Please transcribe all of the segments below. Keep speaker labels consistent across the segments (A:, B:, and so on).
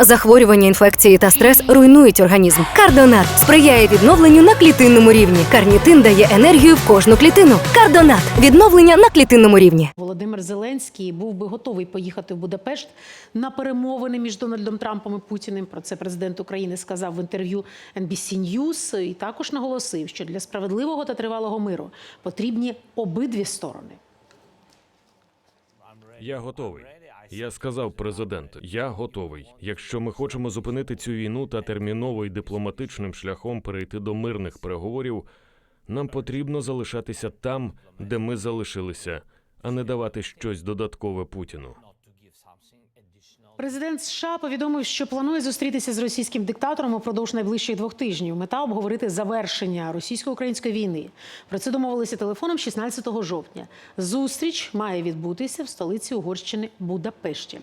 A: Захворювання, інфекції та стрес руйнують організм. Кардонат сприяє відновленню на клітинному рівні. Карнітин дає енергію в кожну клітину. Кардонат відновлення на клітинному рівні.
B: Володимир Зеленський був би готовий поїхати в Будапешт на перемовини між Дональдом Трампом і Путіним. Про це президент України сказав в інтерв'ю NBC News і також наголосив, що для справедливого та тривалого миру потрібні обидві сторони.
C: Я готовий. Я сказав президенту, я готовий. Якщо ми хочемо зупинити цю війну та терміново і дипломатичним шляхом перейти до мирних переговорів, нам потрібно залишатися там, де ми залишилися, а не давати щось додаткове Путіну.
B: Президент США повідомив, що планує зустрітися з російським диктатором упродовж найближчих двох тижнів. Мета обговорити завершення російсько-української війни. Про це домовилися телефоном 16 жовтня. Зустріч має відбутися в столиці Угорщини Будапешті.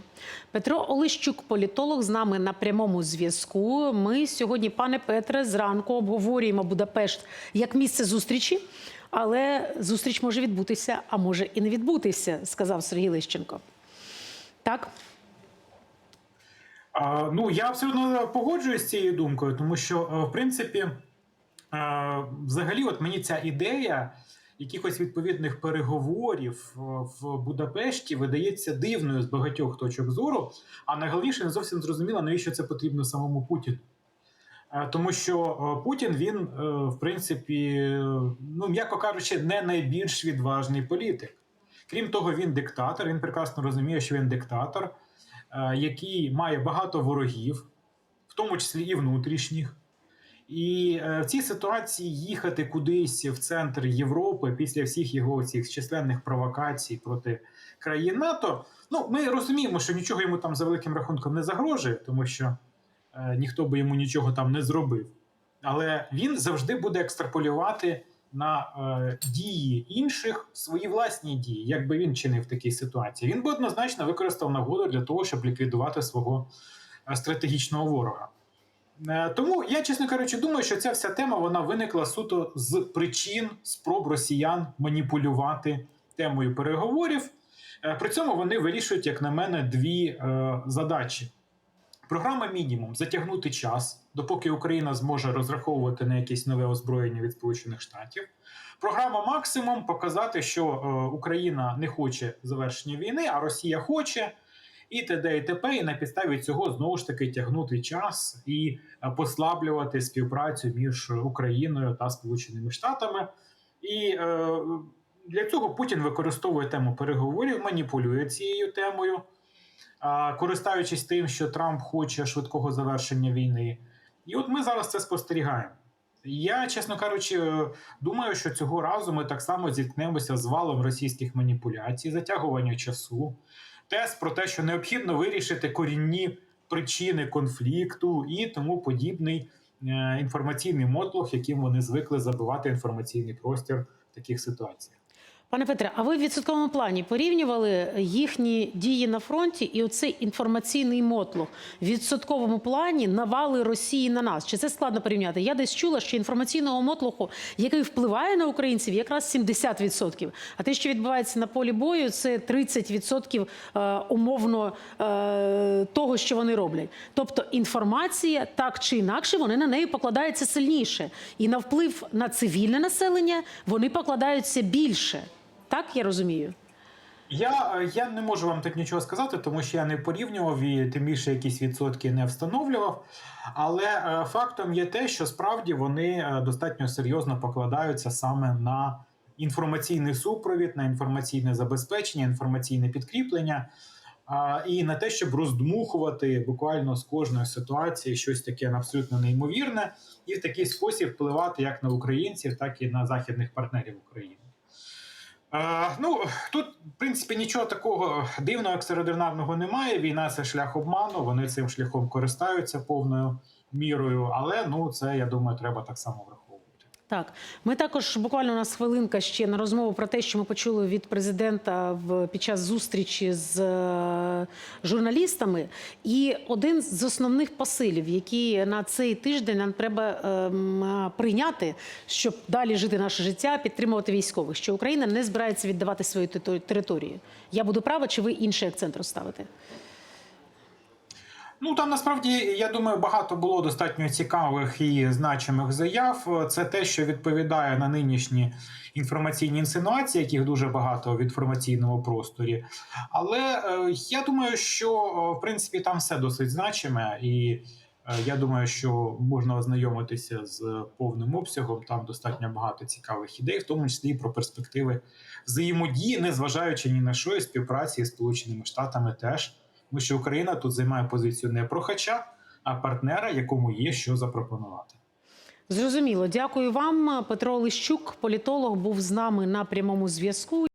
B: Петро Олещук, політолог, з нами на прямому зв'язку. Ми сьогодні, пане Петре, зранку обговорюємо Будапешт як місце зустрічі. Але зустріч може відбутися, а може і не відбутися, сказав Сергій Лещенко. Так.
D: А, Ну, я абсолютно погоджуюсь з цією думкою, тому що, е, в принципі, е, взагалі, от мені ця ідея якихось відповідних переговорів е, в Будапешті видається дивною з багатьох точок зору, а найголовніше не зовсім зрозуміло, навіщо це потрібно самому Путіну. Тому що Путін він, в принципі, ну м'яко кажучи, не найбільш відважний політик. Крім того, він диктатор. Він прекрасно розуміє, що він диктатор, е, який має багато ворогів, в тому числі і внутрішніх. І е, в цій ситуації їхати кудись в центр Європи після всіх його цих численних провокацій проти країн НАТО. Ну, ми розуміємо, що нічого йому там за великим рахунком не загрожує, тому що е, ніхто би йому нічого там не зробив. Але він завжди буде екстраполювати на е, дії інших свої власні дії, як би він чинив в такій ситуації. Він би однозначно використав нагоду для того, щоб ліквідувати свого е, стратегічного ворога. Е, Тому я, чесно кажучи, думаю, що ця вся тема вона виникла суто з причин спроб росіян маніпулювати темою переговорів. Е, При цьому вони вирішують, як на мене, дві е, задачі. Програма мінімум затягнути час, допоки Україна зможе розраховувати на якесь нове озброєння від Сполучених Штатів. Програма максимум показати, що е, Україна не хоче завершення війни, а Росія хоче. І т.д. і т.п. І на підставі цього знову ж таки тягнути час і е, послаблювати співпрацю між Україною та Сполученими Штатами. І е, для цього Путін використовує тему переговорів, маніпулює цією темою, а, користуючись тим, що Трамп хоче швидкого завершення війни. І от ми зараз це спостерігаємо. Я, чесно кажучи, е, думаю, що цього разу ми так само зіткнемося з валом російських маніпуляцій, затягування часу, тез про те, що необхідно вирішити корінні причини конфлікту і тому подібний е, інформаційний мотлох, яким вони звикли забивати інформаційний простір в таких ситуаціях.
B: Пане Петре, а ви в відсотковому плані порівнювали їхні дії на фронті і оцей інформаційний мотлох в відсотковому плані навали Росії на нас? Чи це складно порівняти? Я десь чула, що інформаційного мотлоху, який впливає на українців, якраз 70%. А те, що відбувається на полі бою, це 30% е, умовно е, того, що вони роблять. Тобто інформація так чи інакше вони на неї покладаються сильніше, і на вплив на цивільне населення вони покладаються більше. Так я розумію.
D: Я, я не можу вам так нічого сказати, тому що я не порівнював і тим більше якісь відсотки не встановлював. Але е, фактом є те, що справді вони е, достатньо серйозно покладаються саме на інформаційний супровід, на інформаційне забезпечення, інформаційне підкріплення. І на те, щоб роздмухувати буквально з кожної ситуації щось таке абсолютно неймовірне, і в такий спосіб впливати як на українців, так і на західних партнерів України. Ну, тут, в принципі, нічого такого дивного, екстраординарного немає. Війна це шлях обману. Вони цим шляхом користаються повною мірою, але ну це я думаю, треба так само враховувати.
B: Так, ми також буквально у нас хвилинка ще на розмову про те, що ми почули від президента в під час зустрічі з е, журналістами. І один з основних посилів, які на цей тиждень нам треба ем, прийняти, щоб далі жити наше життя, підтримувати військових, що Україна не збирається віддавати свою територію. Я буду права, чи ви інший акцент розставите?
D: Ну там насправді я думаю, багато було достатньо цікавих і значимих заяв. Це те, що відповідає на нинішні інформаційні інсинуації, яких дуже багато в інформаційному просторі. Але е, я думаю, що е, в принципі там все досить значиме, і е, я думаю, що можна ознайомитися з повним обсягом. Там достатньо багато цікавих ідей, в тому числі і про перспективи взаємодії, незважаючи ні на що, і співпраці з Сполученими Штатами теж. Тому що Україна тут займає позицію не прохача, а партнера, якому є що запропонувати.
B: Зрозуміло. Дякую вам. Петро Лищук, політолог, був з нами на прямому зв'язку.